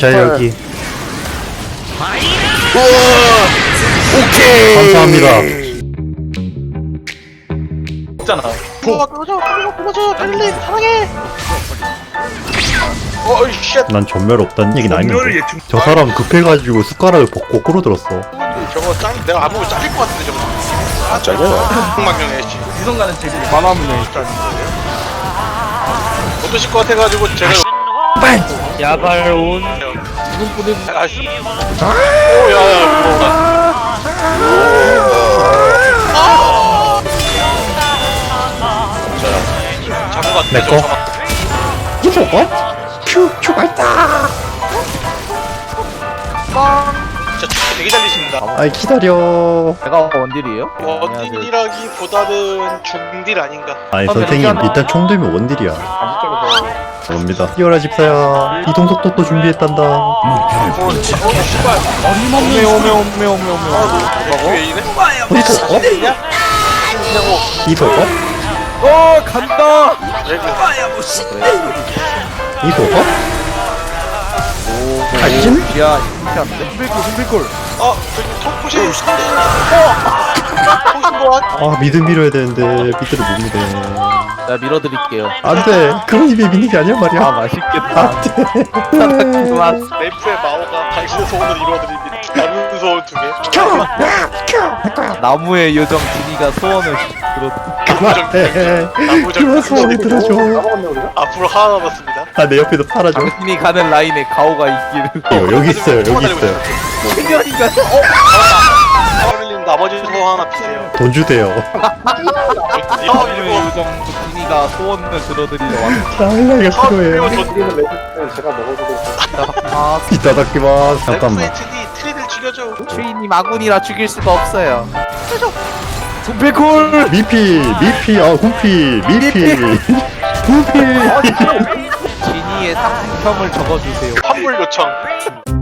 자 여기 오케이. 감사합니다 있잖아. 끊어줘, 끊어줘, 끊어줘, 달리 사랑해. 어이 쉣. 난 전멸 없다는 얘기는 전멸을 아닌데 예측. 저 사람 급해가지고 숟가락을 벗- 거꾸로 들었어 저거 짱 내가 안 보고 잘릴 것 같은데 저거. 아 잘려요. 흥망경에 씨. 이성 가는 제비. 만화문에 못 드실 것 같아가지고 제가 야발 온. 아씨. 오야야 것 같은데 내 거? 저거 잡아. 이거 큐 큐가 있다 진짜 축구 되게 잘 되십니다. 아이 기다려 제가 원딜이에요? 원딜이라기보다는 중딜 아닌가. 아니 아, 선생님. 일단 총 들면 원딜이야 그럽니다 뛰어라 집사야 이동 속도도 준비했단다 어, 씨발. 오메 오메 오메 오메 오메 왜 이래? 어디서 어? 이소 어? 어 간다? 이소 어? 야 힐빌골 힐빌골 어, 저기 톡푸시. 어! 톡푸시 뭐한? 아 미드 밀어야 되는데 미드를 못 밀어 나 밀어드릴게요 안돼 그런 입에 미는 게 아니야 말이야 아 맛있겠다 안돼 맛 램프의 마오가 당신의 소원을 이루어드립니다. 남은 소원 두 개. 나무의 요정 진 이가 소원을 들어 그만해 나무정 그만 소원을 들어줘. 앞으로 하나 남았습니다. 아 내 옆에서 팔아줘. 당신이 가는 라인에 가오가 있기를. 어, 여기 있어요 여기 있어요. 생년인가 하울님 나머지 소원 하나 피세요. 돈 주세요. 어, 이거. 요정 진이가 소원을 들어드리러 왔다 나 할라이가 하울님 필요해 돈. 아 이따다키마 잠깐만. 램프의 트리 트리를 죽여줘. 트레이님 아군이라 죽일 수가 없어요 힐빌골 미피 미피 아 군피 미피. 군피. 진이의 상품평을 적어주세요. 환불 요청.